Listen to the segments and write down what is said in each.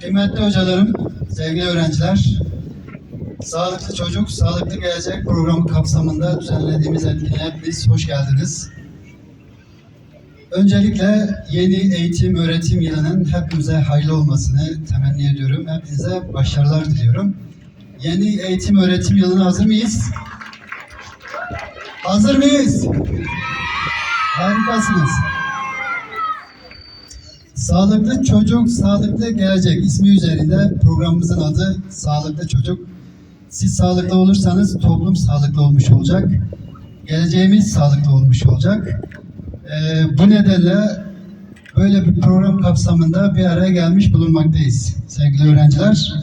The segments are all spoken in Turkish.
Kıymetli hocalarım, sevgili öğrenciler, Sağlıklı Çocuk, Sağlıklı Gelecek programı kapsamında düzenlediğimiz etkinliğe hepiniz hoş geldiniz. Öncelikle yeni eğitim öğretim yılının hepimize hayırlı olmasını temenni ediyorum. Hepinize başarılar diliyorum. Yeni eğitim öğretim yılına hazır mıyız? Hazır mıyız? Harikasınız. Sağlıklı Çocuk, Sağlıklı Gelecek ismi üzerinde programımızın adı Sağlıklı Çocuk. Siz sağlıklı olursanız toplum sağlıklı olmuş olacak. Geleceğimiz sağlıklı olmuş olacak. Ee, bu nedenle böyle bir program kapsamında bir araya gelmiş bulunmaktayız sevgili öğrenciler.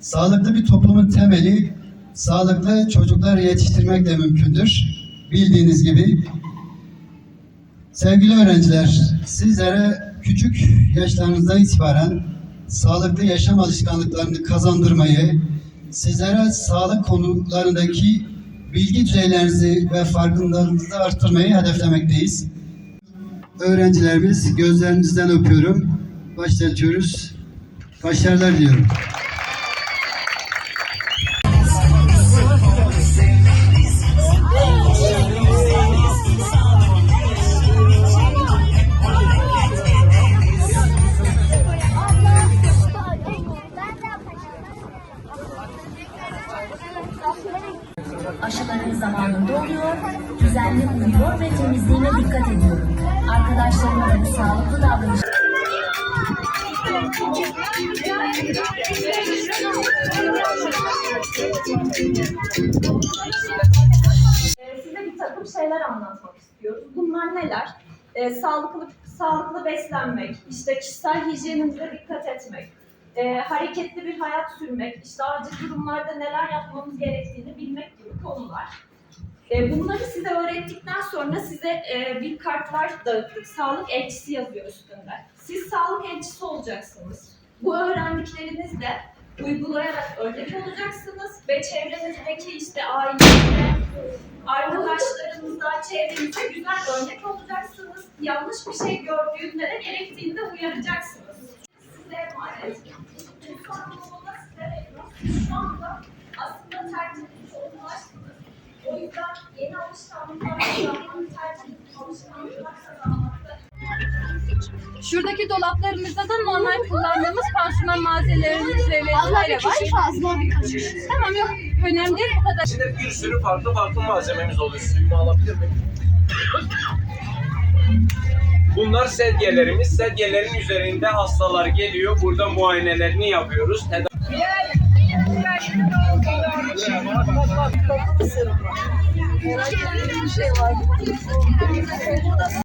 Sağlıklı bir toplumun temeli sağlıklı çocuklar yetiştirmekle mümkündür. Bildiğiniz gibi Sevgili öğrenciler, sizlere küçük yaşlarınızdan itibaren sağlıklı yaşam alışkanlıklarını kazandırmayı, sizlere sağlık konularındaki bilgi düzeylerinizi ve farkındalığınızı arttırmayı hedeflemekteyiz. Öğrencilerimiz gözlerinizden öpüyorum. Başlatıyoruz. Başarılar diliyorum. Aşılarını zamanında oluyor, düzenli uyuyor ve temizliğine dikkat ediyorum. Arkadaşlarıma da bu sağlıklı davranış size bir takım şeyler anlatmak istiyoruz. Bunlar neler? Ee, sağlıklı sağlıklı beslenmek, işte kişisel hijyenimize dikkat etmek, e, hareketli bir hayat sürmek, işte acil durumlarda neler yapmamız gerektiğini bilmek konular. E, bunları size öğrettikten sonra size e, bir kartlar dağıttık. Sağlık elçisi yazıyor üstünde. Siz sağlık elçisi olacaksınız. Bu öğrendiklerinizle uygulayarak örnek olacaksınız ve çevrenizdeki işte ailenize, arkadaşlarınıza, çevrenize güzel örnek olacaksınız. Yanlış bir şey gördüğünde de gerektiğinde uyaracaksınız. Size emanet. Şu anda Yeni alışkanlıklar Şuradaki dolaplarımızda da normal kullandığımız pansuman malzemelerimiz vesaire var. fazla bir kaşık. Tamam yok önemli değil bu kadar. İçinde bir sürü farklı farklı malzememiz oluyor. Suyumu alabilir miyim? Bunlar sedyelerimiz. Sedyelerin üzerinde hastalar geliyor. Burada muayenelerini yapıyoruz. Tedavi Merak ettiğim bir şey var.